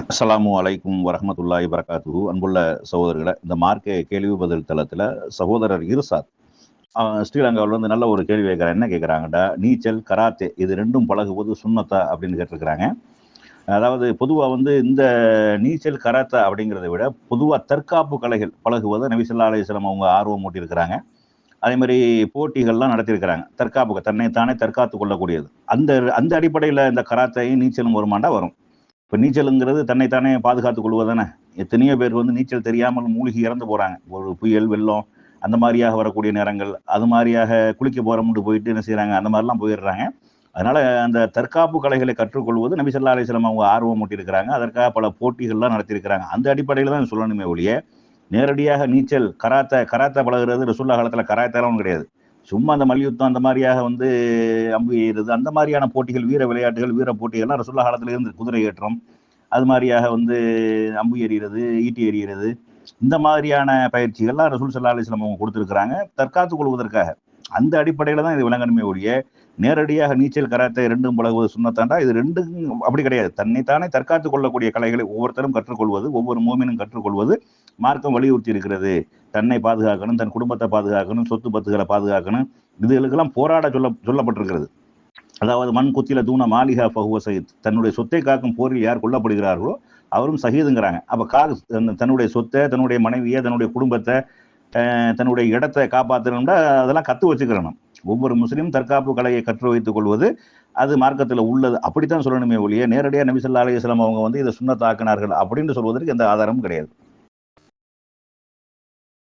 அஸ்ஸலாமு அலைக்கும் வரமத்துல்லாஹி வரகாத்து அன்புள்ள சகோதரர்களை இந்த மார்க்க கேள்வி பதில் தளத்தில் சகோதரர் இருசாத் ஸ்ரீலங்காவிலேருந்து ஸ்ரீலங்காவில் வந்து நல்ல ஒரு கேள்வி கேட்குறான் என்ன கேட்குறாங்கடா? நீச்சல் கராத்தே இது ரெண்டும் பழகுவது சுண்ணத்தா அப்படின்னு கேட்டிருக்கிறாங்க. அதாவது பொதுவாக வந்து இந்த நீச்சல் கராத்தா அப்படிங்கிறத விட பொதுவாக தற்காப்பு கலைகள் பழகுவதை நபிசல்லா அலிஸ்லாம் அவங்க ஆர்வம் மூட்டியிருக்கிறாங்க. அதே மாதிரி போட்டிகள்லாம் நடத்தியிருக்கிறாங்க. தற்காப்பு தன்னை தானே தற்காத்து கொள்ளக்கூடியது. அந்த அந்த அடிப்படையில் இந்த கராத்தையும் நீச்சலும் வருமாண்டா வரும். இப்போ நீச்சலுங்கிறது தன்னைத்தானே பாதுகாத்து கொள்வதானே? எத்தனையோ பேர் வந்து நீச்சல் தெரியாமல் மூழ்கி இறந்து போகிறாங்க ஒரு புயல் வெள்ளம் அந்த மாதிரியாக வரக்கூடிய நேரங்கள் அது மாதிரியாக குளிக்க போகிறோம்னு போயிட்டு என்ன செய்கிறாங்க அந்த மாதிரிலாம் போயிடுறாங்க. அதனால் அந்த தற்காப்பு கலைகளை கற்றுக்கொள்வது நபி சொல்லா அலிஸ்லாம் அவங்க ஆர்வம் மூட்டியிருக்கிறாங்க. அதற்காக பல போட்டிகள்லாம் நடத்தியிருக்கிறாங்க. அந்த அடிப்படையில் தான் சொல்லணுமே ஒழிய நேரடியாக நீச்சல் கராத்த கராத்த பழகிறது ரசுல்லா காலத்தில் கராத்தாலாம் கிடையாது. சும்மா அந்த மல்யுத்தம் அந்த மாதிரியாக வந்து அம்பு எய்கிறது அந்த மாதிரியான போட்டிகள் வீர விளையாட்டுகள் வீர போட்டிகள்லாம் ரசுல்லா காலத்தில் இருந்து குதிரை ஏற்றம் அது மாதிரியாக வந்து அம்பு எறிகிறது ஈட்டி எறிகிறது இந்த மாதிரியான பயிற்சிகள்லாம் ரசூல் சல்லா அலிஸ்லாம் அவங்க கொடுத்துருக்குறாங்க. தற்காத்து கொள்வதற்காக. அந்த அடிப்படையில் தான் இது விளங்கணுமே ஒழிய நேரடியாக நீச்சல் கராத்தை ரெண்டும் பழகுவது சுண்ணத்தாண்டா? இது ரெண்டும் அப்படி கிடையாது. தன்னைத்தானே தற்காத்து கொள்ளக்கூடிய கலைகளை ஒவ்வொருத்தரும் கற்றுக்கொள்வது ஒவ்வொரு மூமினும் கற்றுக்கொள்வது மார்க்கம் வலியுறுத்தி இருக்கிறது. தன்னை பாதுகாக்கணும் தன் குடும்பத்தை பாதுகாக்கணும் சொத்து பத்துகளை பாதுகாக்கணும். இதுகளுக்கெல்லாம் போராட சொல்ல சொல்லப்பட்டிருக்கிறது. அதாவது மண் குத்தில தூண மாளிகா பகுவ சகித் தன்னுடைய சொத்தை காக்கும் போரில் யார் கொல்லப்படுகிறார்களோ அவரும் சகிதுங்கிறாங்க. அப்போ கா தன்னுடைய சொத்தை தன்னுடைய மனைவியை தன்னுடைய குடும்பத்தை தன்னுடைய இடத்தை காப்பாற்றணும்னா அதெல்லாம் கற்று வச்சுக்கிறணும். ஒவ்வொரு முஸ்லீம் தற்காப்பு கலையை கற்று வைத்துக் கொள்வது அது மார்க்கத்தில் உள்ளது. அப்படித்தான் சொல்லணுமே ஒழிய நேரடியாக நபிசல்லா அலையம் அவங்க வந்து இதை சுண்ணத்தாக்கினார்கள் அப்படின்னு சொல்வதற்கு எந்த ஆதாரமும் கிடையாது.